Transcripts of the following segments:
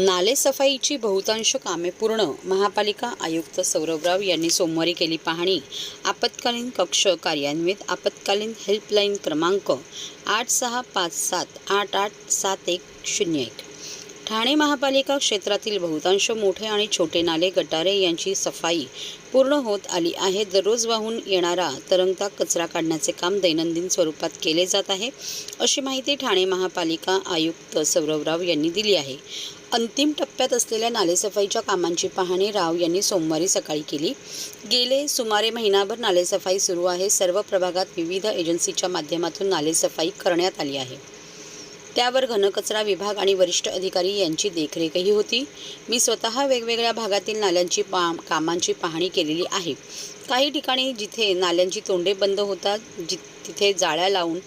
नालेसफाईची बहुतांश कामे पूर्ण महापालिका आयुक्त सौरभराव यांनी सोमवारी केली पाहणी. आपत्कालीन कक्ष कार्यान्वित आपत्कालीन हेल्पलाईन क्रमांक आठ सहा पाच सात आठ आठ सात एक शून्य एक. ठाणे महापालिका क्षेत्रातील बहुतांश मोठे आणि छोटे नाले गटारे यांची सफाई पूर्ण होत आली आहे. दररोज वाहून येणारा तरंगता कचरा काढण्याचे काम दैनंदिन स्वरूपात केले जात आहे अशी माहिती ठाणे महापालिका आयुक्त सौरभराव यांनी दिली आहे. अंतिम टप्प्यात असलेल्या नालेसफाईच्या कामांची पाहणी राव यांनी सोमवारी सकाळी केली. गेले सुमारे महिनाभर नालेसफाई सुरू आहे. सर्व प्रभागात विविध एजन्सीच्या माध्यमातून नालेसफाई करण्यात आली आहे. त्यावर घनकचरा विभाग आणि वरिष्ठ अधिकारी यांची देखरेखही होती. मी स्वतः वेगवेगळ्या भागातील नाल्यांची पा कामांची पाहणी केलेली आहे. काही ठिकाणी जिथे नाल्यांची तोंडे बंद होतात जि तिथे जाळ्या लावून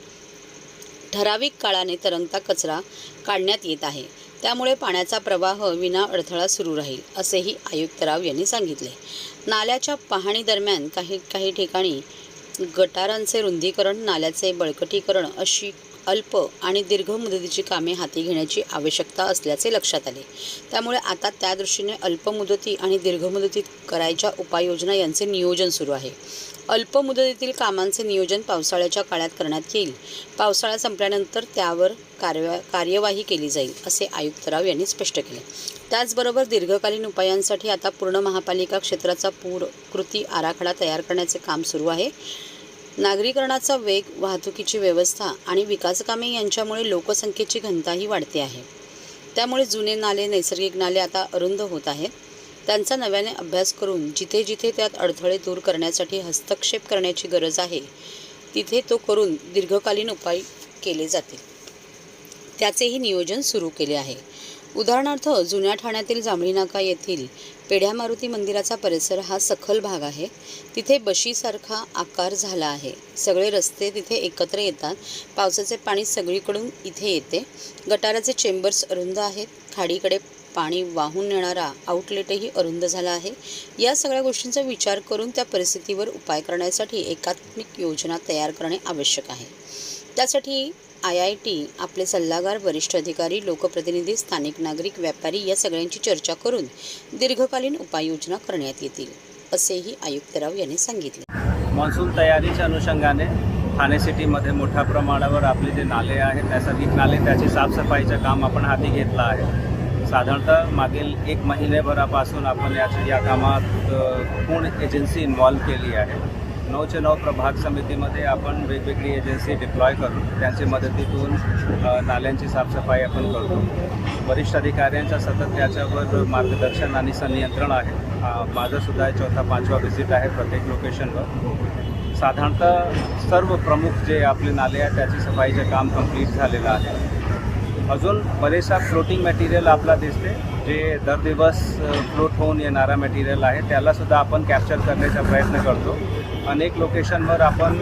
ठराविक काळाने तरंगता कचरा काढण्यात येत आहे. त्यामुळे पाण्याचा प्रवाह विना अडथळा सुरू राहील असेही आयुक्तराव यांनी सांगितले. नाल्याच्या पाहणी दरम्यान काही काही ठिकाणी गटारांचे रुंदीकरण नाल्याचे बळकटीकरण अशी अल्प आणि दीर्घ मुदतीची कामे हाती घेण्याची आवश्यकता असल्याचे लक्षात आले. त्यामुळे आता त्या दृष्टीने अल्प मुदती आणि दीर्घ मुदतीत करायच्या उपाययोजना यांचे नियोजन सुरू आहे. अल्प मुदतीतील कामांचे नियोजन पावसाळ्याच्या काळात करण्यात येईल. पावसाळा संपल्यानंतर त्यावर कार्य कार्यवाही केली जाईल असे आयुक्त राव यांनी स्पष्ट केले. त्याचबरोबर दीर्घकालीन उपायांसाठी आता पूर्ण महापालिका क्षेत्राचा पूर कृती आराखडा तयार करण्याचे काम सुरू आहे. नागरीकरणाचा वेग वाहतुकीची व्यवस्था आणि विकासकामे यांच्यामुळे लोकसंख्येची घनताही वाढते आहे. त्यामुळे जुने नाले नैसर्गिक नाले आता अरुंद होत आहेत. त्यांचा नव्याने अभ्यास करून जिथे जिथे त्यात अडथळे दूर करण्यासाठी हस्तक्षेप करण्याची गरज आहे तिथे तो करून दीर्घकालीन उपाय केले जातील. त्याचेही नियोजन सुरू केले आहे. उदाहरणार्थ जुन्या ठाण्यातील जांभळी नाका येथील पेढ्या मारुती मंदिराचा परिसर हा सखल भाग आहे. तिथे बशीसारखा आकार झाला आहे. सगळे रस्ते तिथे एकत्र येतात. पावसाचे पाणी सगळीकडून इथे येते. गटाराचे चेंबर्स अरुंद आहेत. खाडीकडे पाणी वाहून नेणारा आउटलेटही अरुंद झाला आहे. या सगळ्या गोष्टींचा विचार करून त्या परिस्थितीवर उपाय करण्यासाठी एकात्मिक योजना तयार करणे आवश्यक आहे. त्यासाठी आय आय टी आपले सल्लागार वरिष्ठ अधिकारी लोकप्रतिनिधी स्थानिक नागरिक व्यापारी या सगळ्यांची चर्चा करून दीर्घकालीन उपाययोजना करण्यात येतील असेही आयुक्तराव यांनी सांगितले. मान्सून तयारीच्या अनुषंगाने ठाणे सिटीमध्ये मोठ्या प्रमाणावर आपले जे नाले आहेत नैसर्गिक नाले त्याची साफसफाईचं काम आपण हाती घेतलं आहे. साधारणतः मागील एक महिनेभरापासून आपण याच्या या कामात पूर्ण एजन्सी इन्व्हॉल्व केली आहे. नऊचे नऊ प्रभाग समितीमध्ये आपण वेगवेगळी एजन्सी डिप्लॉय करून त्यांच्या मदतीतून नाल्यांची साफसफाई आपण करतो. वरिष्ठ अधिकाऱ्यांचा सतत त्याच्यावर मार्गदर्शन आणि संनियंत्रण आहे. माझंसुद्धा माझं सुद्धा हे चौथा पाचवा व्हिजिट आहे प्रत्येक लोकेशनवर साधारणतः सर्व प्रमुख जे आपले नाले आहेत त्याची सफाईचं काम कंप्लीट झालेलं आहे. अजून बरेचसा फ्लोटिंग मटेरियल आपला दिसते जे दर दिवस फ्लोट होऊन येणारा मटेरियल आहे. त्यालासुद्धा आपण कॅप्चर करण्याचा प्रयत्न करतो. अनेक लोकेशनवर आपण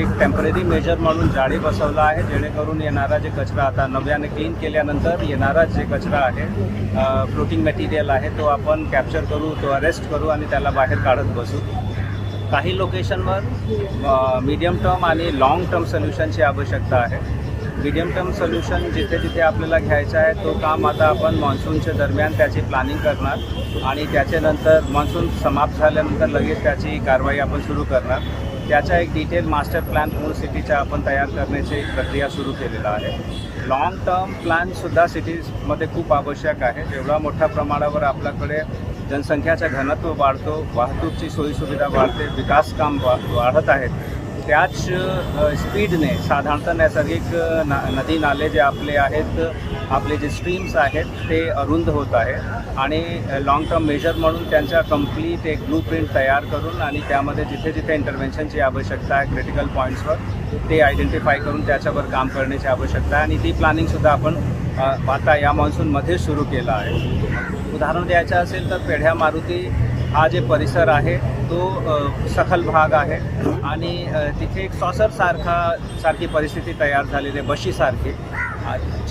एक टेंपररी मेजर म्हणून जाळी बसवला आहे जेणेकरून येणारा जे कचरा आता नव्याने क्लीन केल्यानंतर येणारा जे कचरा आहे फ्लोटिंग मटेरियल आहे तो आपण कॅप्चर करू तो अरेस्ट करू आणि त्याला बाहेर काढत बसू. काही लोकेशनवर मीडियम टर्म आणि लाँग टर्म सोल्युशनची आवश्यकता आहे. मीडियम टर्म सोल्युशन जिथे जिथे आपल्याला घ्यायचं आहे तो काम आता आपण मान्सूनच्या दरम्यान त्याची प्लॅनिंग करणार आणि त्याच्यानंतर मान्सून समाप्त झाल्यानंतर लगेच त्याची कारवाई आपण सुरू करणार. त्याचा एक डिटेल मास्टर प्लॅन पूर्ण सिटीचा आपण तयार करण्याची प्रक्रिया सुरू केलेला आहे. लाँग टर्म प्लॅनसुद्धा सिटीजमध्ये खूप आवश्यक आहे. जेवढा मोठ्या प्रमाणावर आपल्याकडे जनसंख्याचं घनत्व वाढतो वाहतूकची सोयीसुविधा वाढते विकास काम वाढत आहेत. त्याच स्पीडने साधारणतः नैसर्गिक ना नदी नाले जे आपले आहेत आपले जे स्ट्रीम्स आहेत ते अरुंद होत आहे आणि लाँग टर्म मेजर म्हणून त्यांच्या कंप्लीट एक ब्लू प्रिंट तयार करून आणि त्यामध्ये जिथे जिथे इंटरव्हेन्शनची आवश्यकता आहे क्रिटिकल पॉईंट्सवर ते आयडेंटिफाय करून त्याच्यावर काम करण्याची आवश्यकता आहे. आणि ती प्लॅनिंगसुद्धा आपण आता या मान्सूनमध्ये सुरू केलं आहे. उदाहरण द्यायचं असेल तर पेढ्या मारुती हा जे परिसर आहे तो सखल भाग आहे. आणि तिथे एक सॉसरसारखा सारखी परिस्थिती तयार झालेली आहे बशीसारखी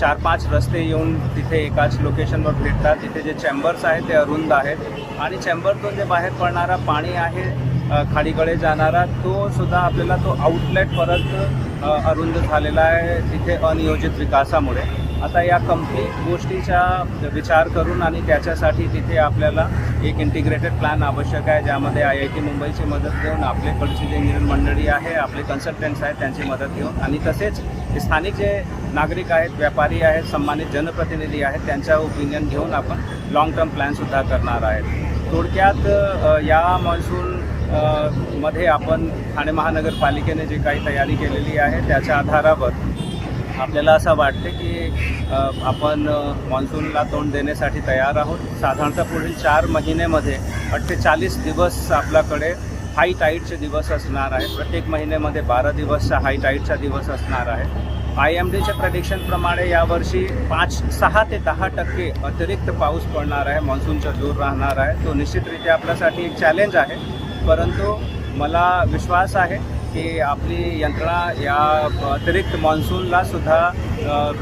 चार पाच रस्ते येऊन तिथे एकाच लोकेशनवर भेटतात. तिथे जे चेंबर्स आहेत ते अरुंद आहेत. आणि चेंबरतून जे बाहेर पडणारा पाणी आहे खाडीकडे जाणारा तो सुद्धा आपल्याला तो आउटलेट परत अरुंद झालेला आहे तिथे अनियोजित विकासामुळे. आता या कंप्लीट गोष्टीचा विचार करून आणि त्याच्यासाठी तिथे आपल्याला एक इंटिग्रेटेड प्लॅन आवश्यक आहे ज्यामध्ये आय आय टी मुंबईची मदत घेऊन आपले कडची जे इंजिनियर मंडळी आहे आपले कन्सल्टंट्स आहेत त्यांची मदत घेऊन आणि तसेच स्थानिक जे नागरिक आहेत व्यापारी आहेत सन्मानित जनप्रतिनिधी आहेत त्यांच्या ओपिनियन घेऊन आपण लॉंग टर्म प्लॅनसुद्धा करणार आहेत. थोडक्यात या मान्सून मध्ये आपण ठाणे महानगरपालिकेने जी काही तयारी केलेली आहे त्याच्या आधारावर आपल्याला असं वाटते की आपण मान्सूनला तोंड देण्यासाठी तयार आहोत. साधारणतः पुढील चार महिन्यामध्ये अठ्ठेचाळीस दिवस आपल्याकडे हाय टाईडचे दिवस असणार आहे प्रत्येक महिन्यामध्ये बारा दिवसचा हाय टाईडचा दिवस असणार आहे. आय एम डीच्या प्रडिक्शनप्रमाणे यावर्षी पाच सहा ते दहा टक्के अतिरिक्त पाऊस पडणार आहे. मान्सूनच्या दूर राहणार आहे. तो निश्चितरित्या आपल्यासाठी एक चॅलेंज आहे. परंतु मला विश्वास आहे की आपली यंत्रणा या अतिरिक्त मान्सूनला सुद्धा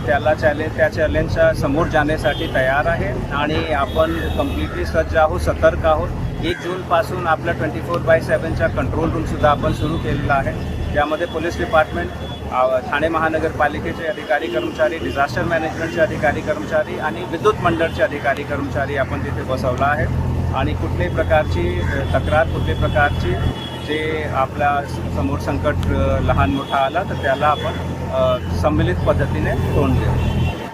त्याला चॅलेंज त्या चॅलेंजच्या समोर जाण्यासाठी तयार आहे आणि आपण कम्प्लिटली सज्ज आहोत सतर्क आहोत. एक जूनपासून आपल्या ट्वेंटी फोर बाय सेवनचा कंट्रोल रूमसुद्धा आपण सुरू केलेला आहे. त्यामध्ये पोलीस डिपार्टमेंट ठाणे महानगरपालिकेचे अधिकारी कर्मचारी डिझास्टर मॅनेजमेंटचे अधिकारी कर्मचारी आणि विद्युत मंडळचे अधिकारी कर्मचारी आपण तिथे बसवला आहे. आणि कुठल्याही प्रकारची तक्रार कुठल्याही प्रकारची जे आपल्यासमोर संकट लहान मोठा आला तर त्याला आपण सम्मिलित पद्धतीने तोंड देऊ.